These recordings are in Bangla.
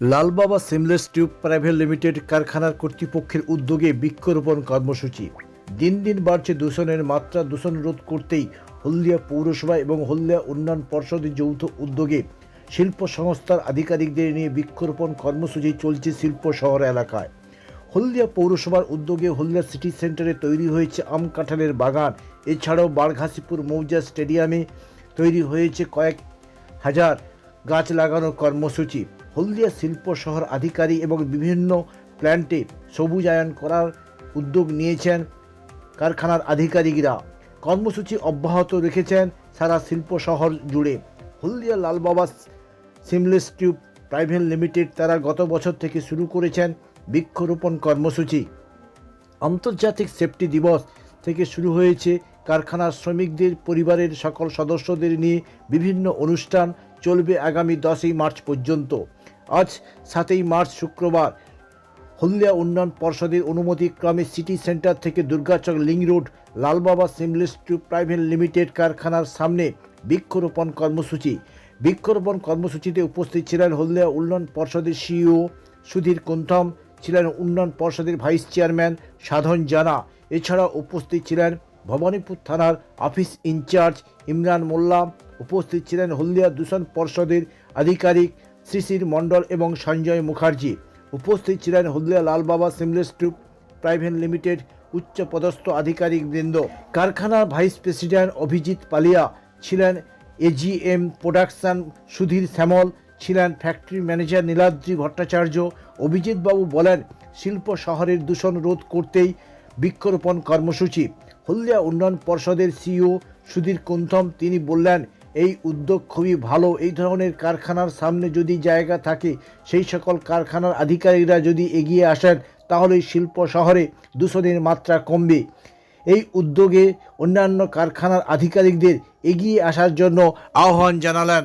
Lalbaba seamless tube private limited কারখানার কর্তৃপক্ষের উদ্যোগে বৃক্ষরোপণ কর্মসূচি। দিন দিন বাড়ছে দূষণের মাত্রা, দূষণ রোধ করতেই হলদিয়া পৌরসভা এবং হলদিয়া উন্নয়ন পর্ষদের যৌথ উদ্যোগে শিল্প সংস্থার আধিকারিকদের নিয়ে বৃক্ষরোপণ কর্মসূচি চলছে শিল্প শহর এলাকায়। হলদিয়া পৌরসভার উদ্যোগে হলদিয়া সিটি সেন্টারে তৈরি হয়েছে আম কাঁঠালের বাগান। এছাড়াও বারঘাসিপুর মৌজা স্টেডিয়ামে তৈরি হয়েছে কয়েক হাজার গাছ লাগানোর কর্মসূচি। হলদিয়া শিল্প শহর আধিকারিক এবং বিভিন্ন প্ল্যান্টে সবুজায়ন করার উদ্যোগ নিয়েছেন কারখানার আধিকারিকরা। কর্মসূচি অব্যাহত রেখেছেন সারা শিল্প শহর জুড়ে। Haldia Lalbaba seamless tube private limited তারা গত বছর থেকে শুরু করেছেন বৃক্ষরোপণ কর্মসূচি। আন্তর্জাতিক সেফটি দিবস থেকে শুরু হয়েছে কারখানার শ্রমিকদের, পরিবারের সকল সদস্যদের নিয়ে বিভিন্ন অনুষ্ঠান চলবে আগামী দশই মার্চ পর্যন্ত। আজ সাতই মার্চ শুক্রবার, হলদিয়া উন্নয়ন পর্ষদের অনুমতিক্রমে সিটি সেন্টার থেকে Durgachak link road, Lalbaba seamless tube private limited কারখানার সামনে বৃক্ষরোপণ কর্মসূচি। বৃক্ষরোপণ কর্মসূচিতে উপস্থিত ছিলেন হলদিয়া উন্নয়ন পর্ষদের সিইও সুধীর কুন্থম, ছিলেন উন্নয়ন পর্ষদের ভাইস চেয়ারম্যান সাধন জানা। এছাড়া উপস্থিত ছিলেন ভবানীপুর থানার অফিস ইনচার্জ ইমরান মোল্লা। উপস্থিত ছিলেন হলদিয়া দূষণ পর্ষদের আধিকারিক শিশির মণ্ডল এবং সঞ্জয় মুখার্জি। উপস্থিত ছিলেন Haldia Lalbaba seamless tube private limited উচ্চ পদস্থ আধিকারিক বৃন্দ। কারখানার ভাইস প্রেসিডেন্ট অভিজিৎ পালিয়া ছিলেন এজিএম প্রোডাকশন সুধীর শ্যামল, ছিলেন ফ্যাক্টরি ম্যানেজার নীলাদ্রি ভট্টাচার্য। অভিজিৎবাবু বলেন, শিল্প শহরের দূষণ রোধ করতেই বৃক্ষরোপণ কর্মসূচি। হলদিয়া উন্নয়ন পর্ষদের সিইও সুধীর কুন্থম, তিনি বললেন এই উদ্যোগ খুবই ভালো। এই ধরনের কারখানার সামনে যদি জায়গা থাকে, সেই সকল কারখানার আধিকারিকরা যদি এগিয়ে আসেন, তাহলে শিল্প শহরে দূষণের মাত্রা কমবে। এই উদ্যোগে অন্যান্য কারখানার আধিকারিকদের এগিয়ে আসার জন্য আহ্বান জানালেন।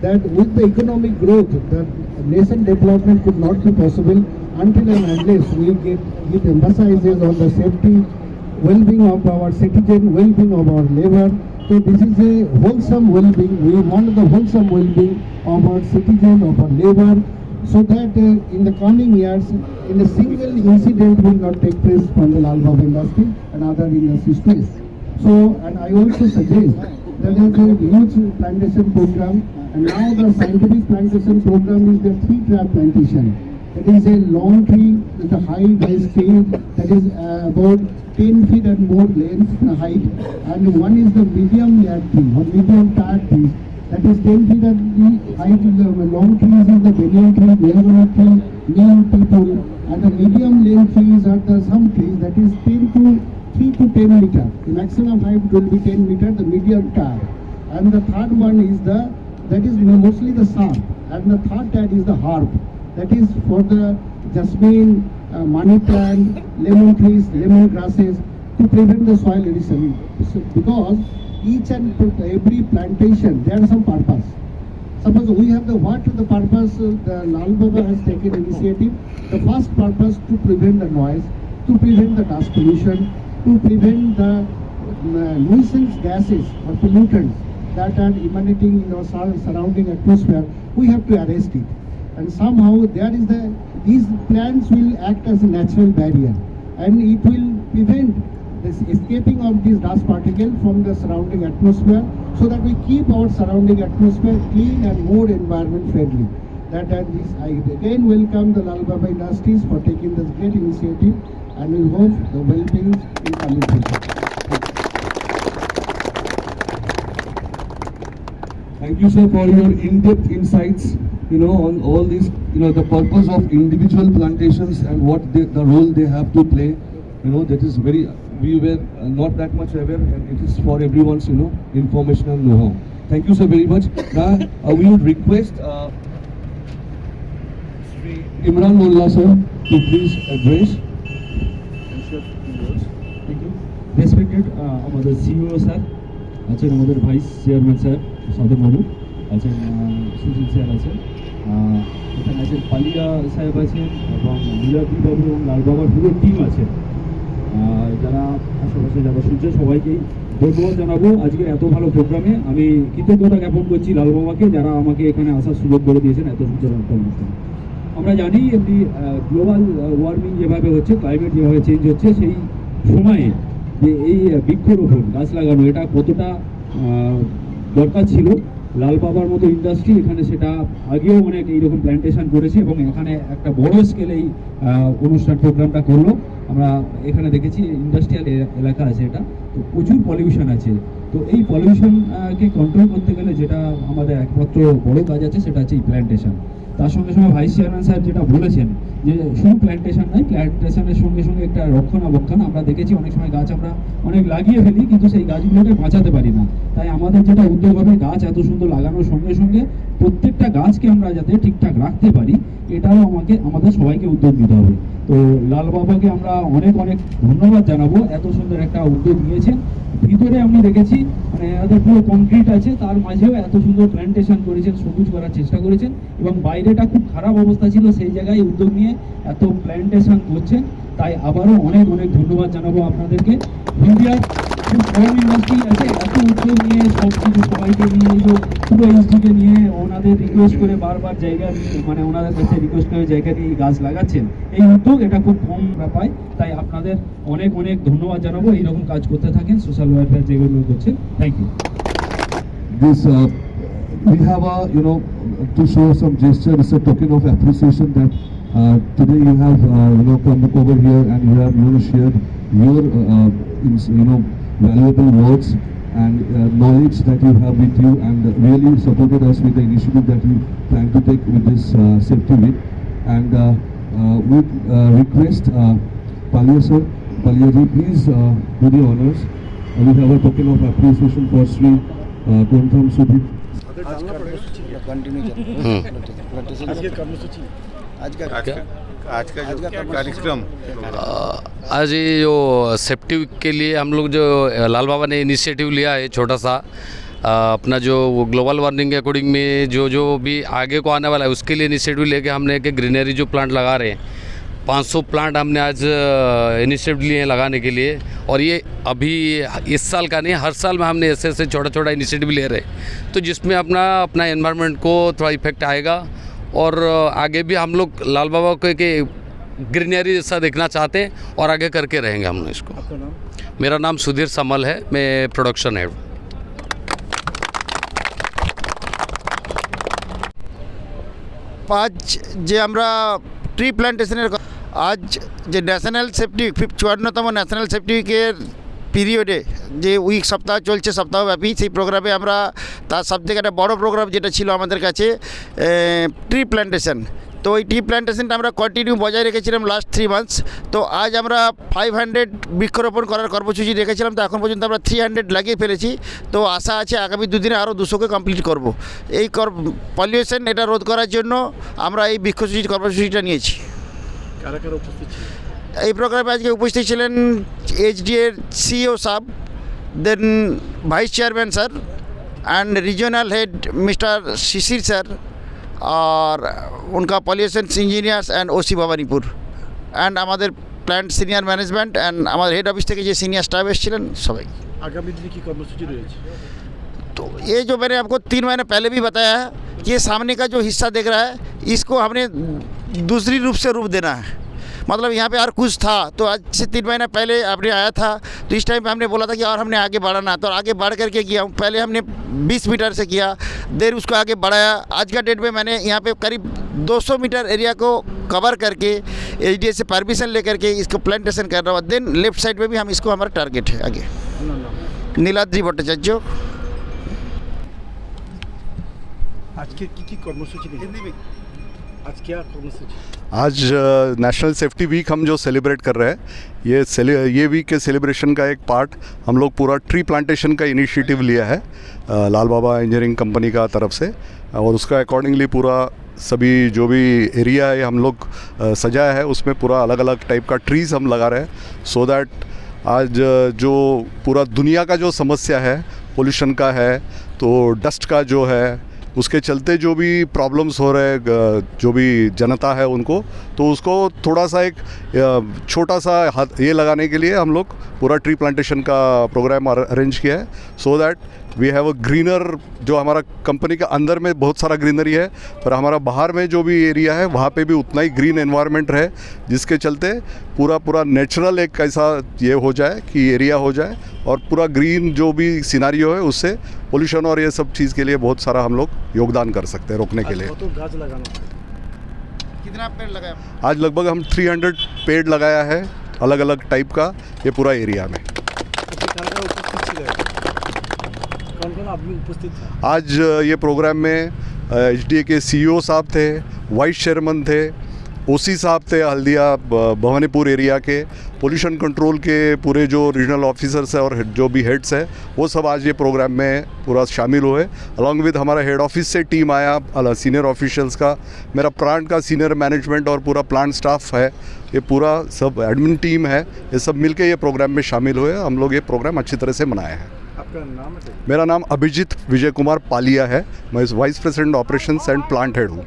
that with the economic growth, the nation development could not be possible until and unless we get it emphasizes on the safety, well-being of our citizen, well-being of our labor. So this is a wholesome well-being. We want the wholesome well-being of our citizen, of our labor, so that uh, in the coming years, in a single incident will not take place from the Lal Baba industry and other industry space. So, and I also suggest that there is a huge plantation program, and now the scientific plantation program is the tree trap plantation. It is a long tree with a high base tree that is uh, about 10 feet and more length and height, and one is the medium layered tree or medium tired tree. That is 10 feet at the height of the long trees is the banyan tree, Melbourne tree, neem people, and the medium length trees are the some trees that is 10 to 3 to 10 meter. The maximum height will be 10 meter, the medium tier. And the third one is the, that is mostly the sap. And the third tier is the harp. That is for the jasmine, uh, money plant, lemon trees, lemon grasses to prevent the soil erosion. So, because each and every plantation, there are some purpose. Suppose we have the what the purpose uh, the Lal Baba has taken initiative. The first purpose to prevent the noise, to prevent the dust pollution, to prevent the uh, nuisance gases or pollutants that are emanating in our surrounding atmosphere. We have to arrest it, and somehow there is the these plants will act as a natural barrier, and it will prevent this escaping of these dust particles from the surrounding atmosphere so that we keep our surrounding atmosphere clean and more environment friendly. That and this, I again welcome the Lal Baba Industries for taking this great initiative and we hope the well-being in coming future. Thank you, sir, for your in-depth insights, you know, on all these, you know, the purpose of individual plantations and what they, the role they have to play. You know, that is very, we were uh, not that much aware and it is for everyone's you know informational know-how. Thank you so very much. Now uh, we would request uh, Sri Imran Mullah sir to please address. and share few words. Thank you respected আমাদের সিইও স্যার আছেন আমাদের ভাইস চেয়ারম্যান স্যার সাধন বাবু আছেন সুজিত স্যার আছেন এখানে আছেন পালিয়া সাহেব আছেন এবং নীলাদ্রি বাবু এবং লাল বাবার পুরো টিম আছেন যারা আশেপাশে যারা শুনছে, সবাইকেই ধন্যবাদ জানাব। আজকের এত ভালো প্রোগ্রামে আমি কৃতজ্ঞতা জ্ঞাপন করছি লাল বাবাকে, যারা আমাকে এখানে আসার সুযোগ করে দিয়েছেন এত সুন্দর অনুষ্ঠান। আমরা জানি এমনি গ্লোবাল ওয়ার্মিং যেভাবে হচ্ছে ক্লাইমেট যেভাবে চেঞ্জ হচ্ছে, সেই সময়ে যে এই বৃক্ষরোপণ গাছ লাগানো, এটা কতটা দরকার ছিল। লাল বাবার মতো ইন্ডাস্ট্রি এখানে সেটা আগেও অনেক এইরকম প্ল্যান্টেশন করেছে এবং এখানে একটা বড় স্কেলে অনুষ্ঠান প্রোগ্রামটা করল। আমরা এখানে দেখেছি ইন্ডাস্ট্রিয়াল এলাকা আছে এটা। তো প্রচুর পলিউশন আছে। তো এই পলিউশনকে কন্ট্রোল করতে গেলে যেটা আমাদের একমাত্র বড় কাজ আছে সেটা হচ্ছে এই প্ল্যান্টেশন তার সঙ্গে সঙ্গে ভাইস চেয়ারম্যান স্যার যেটা বলেছেন যে শুধু প্ল্যান্টেশন নয় প্ল্যান্টেশনের সঙ্গে সঙ্গে একটা রক্ষণাবেক্ষণ। আমরা দেখেছি অনেক সময় গাছ আমরা অনেক লাগিয়ে ফেলি, কিন্তু সেই গাছগুলোকে বাঁচাতে পারি না। তাই আমাদের যেটা উদ্যোগ হবে, গাছ এত সুন্দর লাগানোর সঙ্গে সঙ্গে প্রত্যেকটা গাছকে আমরা যাতে ঠিকঠাক রাখতে পারি, এটাও আমাকে, আমাদের সবাইকে উদ্যোগ নিতে হবে। তো লাল বাবাকে আমরা অনেক অনেক ধন্যবাদ জানাব, এত সুন্দর একটা উদ্যোগ নিয়েছেন। ভিতরে আমি দেখেছি মানে এদের পুরো কংক্রিট আছে, তার মাঝেও এত সুন্দর প্ল্যান্টেশন করেছেন, সবুজ করার চেষ্টা করেছেন এবং বাইরেটা খুব খারাপ অবস্থা ছিল সেই জায়গায় উদ্যোগ নিয়ে এত প্ল্যান্টেশন করছেন। তাই আবারও অনেক অনেক ধন্যবাদ জানাব আপনাদেরকে। ইন্ডিয়ার সবাইকে নিয়ে ওনাদের রিকোয়েস্ট করে বারবার জায়গা মানে ওনাদের কাছে রিকোয়েস্ট করে জায়গা নিয়ে গাছ লাগাচ্ছেন এই উদ্যোগ এটা খুব কম পায় তাই আপনাদের অনেক অনেক ধন্যবাদ জানাব এইরকম কাজ করতে থাকেন সোশ্যাল ওয়েলফেয়ার যেগুলো করছেন thank you uh, we have a you know to show some gesture it's valuable words and uh, knowledge that you have with you and really supported us with the initiative that you plan to take with this uh, safety week and uh, uh, we uh, request uh, Palia sir Palia ji please uh, do the honors. Uh, we have a token of appreciation for Sri uh, Gontham Sudhir आज का जो कार्यक्रम। आज ये जो सेफ्टी वीक के लिए हम लोग जो लाल बाबा ने इनिशिएटिव लिया है छोटा सा अपना जो वो ग्लोबल वार्मिंग के अकॉर्डिंग में जो जो भी आगे को आने वाला है उसके लिए इनिशिएटिव लेके हमने एक ग्रीनरी जो प्लांट लगा रहे हैं। 500 प्लांट हमने आज इनिशिएटिव लिए हैं लगाने के लिए। और ये अभी इस साल का नहीं हर साल में हमने ऐसे ऐसे छोटा छोटा इनिशिएटिव ले रहे हैं। तो जिसमें अपना अपना एनवायरनमेंट को थोड़ा इफ़ेक्ट आएगा और आगे भी हम लोग लाल बाबा को के ग्रीनरी जैसा देखना चाहते हैं और आगे करके रहेंगे हम इसको मेरा नाम सुधीर समल है मैं प्रोडक्शन हेड আজ যে আমরা ট্রি প্ল্যান্টেশনের ক- আজ যে ন্যাশনাল সেফটি চুয়ান্নতম ন্যাশনাল সেফটি উইকের পিরিয়ডে যে উইক সপ্তাহ চলছে, সপ্তাহব্যাপী, সেই প্রোগ্রামে আমরা তার সবথেকে একটা বড় প্রোগ্রাম যেটা ছিল আমাদের কাছে ট্রি প্ল্যান্টেশন তো ওই টি প্ল্যান্টেশনটা আমরা কন্টিনিউ বজায় রেখেছিলাম লাস্ট থ্রি মান্থস তো আজ আমরা ফাইভ হান্ড্রেড বৃক্ষরোপণ করার কর্মসূচি রেখেছিলাম। তো এখন পর্যন্ত আমরা থ্রি হান্ড্রেড লাগিয়ে ফেলেছি। তো আশা আছে আগামী দুদিনে আরও দুশোকে কমপ্লিট করব। এই কর পলিউশন এটা রোধ করার জন্য আমরা এই বৃক্ষসূচি কর্মসূচিটা নিয়েছি। এই প্রোগ্রামে আজকে উপস্থিত ছিলেন এইচডি এর CO sub then vice chairman sir and regional head mister Shishir sir और उनका pollution engineers and OC Bhawanipur and আমাদের প্ল্যান্ট সিনিয়র ম্যানেজমেন্ট অ্যান্ড আমাদের হেড অফিস থেকে যে সিনিয়র স্টাফ এসেছিলেন সবাই আগামী দিনে কি কর্মসূচি রয়েছে तो ये जो मैंने आपको तीन महीने पहले भी बताया है कि ये सामने का जो हिस्सा देख रहा है इसको हमने दूसरी रूप से रूप देना है मतलब यहाँ पे और कुछ था तो आज से तीन महीने पहले आपने आया था तो इस टाइम पे हमने बोला था कि और हमने आगे बढ़ाना है तो आगे बढ़ करके किया पहले हमने 20 मीटर से किया देर उसको आगे बढ़ाया आज का डेट में मैंने यहाँ पे करीब 200 मीटर एरिया को कवर करके एच से परमिशन लेकर के इसको प्लांटेशन कर रहा हूँ देन लेफ्ट साइड में भी हम इसको हमारा टारगेट है आगे নীলাদ্রি ভট্টাচার্য আজকে কি কি কর্মসূচি নিয়েছেন आज क्या आज नेशनल सेफ्टी वीक हम जो सेलिब्रेट कर रहे हैं ये ये वीक के सेलिब्रेशन का एक पार्ट हम लोग पूरा ट्री प्लांटेशन का इनिशिएटिव लिया है अ, लाल बाबा इंजीनियरिंग कंपनी का तरफ़ से। और उसका अकॉर्डिंगली पूरा सभी जो भी एरिया है हम लोग सजाया है उसमें पूरा अलग अलग टाइप का ट्रीज़ हम लगा रहे हैं। सो दैट आज जो पूरा दुनिया का जो समस्या है पोल्यूशन का है तो डस्ट का जो है उसके चलते जो भी प्रॉब्लम्स हो रहे जो भी जनता है उनको तो उसको थोड़ा सा एक छोटा सा हाथ ये लगाने के लिए हम लोग पूरा ट्री प्लांटेशन का प्रोग्राम अरेंज किया है। So that we have a greener जो हमारा कंपनी के अंदर में बहुत सारा ग्रीनरी है पर हमारा बाहर में जो भी एरिया है वहाँ पे भी उतना ही ग्रीन एनवायरनमेंट रहे जिसके चलते पूरा पूरा नेचुरल एक ऐसा ये हो जाए कि एरिया हो जाए और पूरा ग्रीन जो भी सिनारियो है उससे पोल्यूशन और ये सब चीज़ के लिए बहुत सारा हम लोग योगदान कर सकते हैं रोकने के लिए। तो कितना पेड़ लगाया? आज लगभग हम 300 पेड़ लगाया है अलग अलग टाइप का ये पूरा एरिया में। कौन कौन आदमी उपस्थित आज ये प्रोग्राम में एच डी ए के सीईओ साहब थे वाइस चेयरमैन थे ओसी साहब थे हल्दिया भवानीपुर एरिया के पोल्यूशन कंट्रोल के पूरे जो रीजनल ऑफिसर्स हैं और जो भी हेड्स हैं वो सब आज ये प्रोग्राम में पूरा शामिल हुए अलॉन्ग विद हमारा हेड ऑफ़िस से टीम आया सीनियर ऑफिशियल्स का मेरा प्लांट का सीनियर मैनेजमेंट और पूरा प्लांट स्टाफ है। ये पूरा सब एडमिन टीम है। ये सब मिलके ये प्रोग्राम में शामिल हुए हम लोग ये प्रोग्राम अच्छी तरह से मनाए हैं। आपका नाम मेरा नाम अभिजीत विजय कुमार पालिया है। मैं vice president operation and plant head हूँ।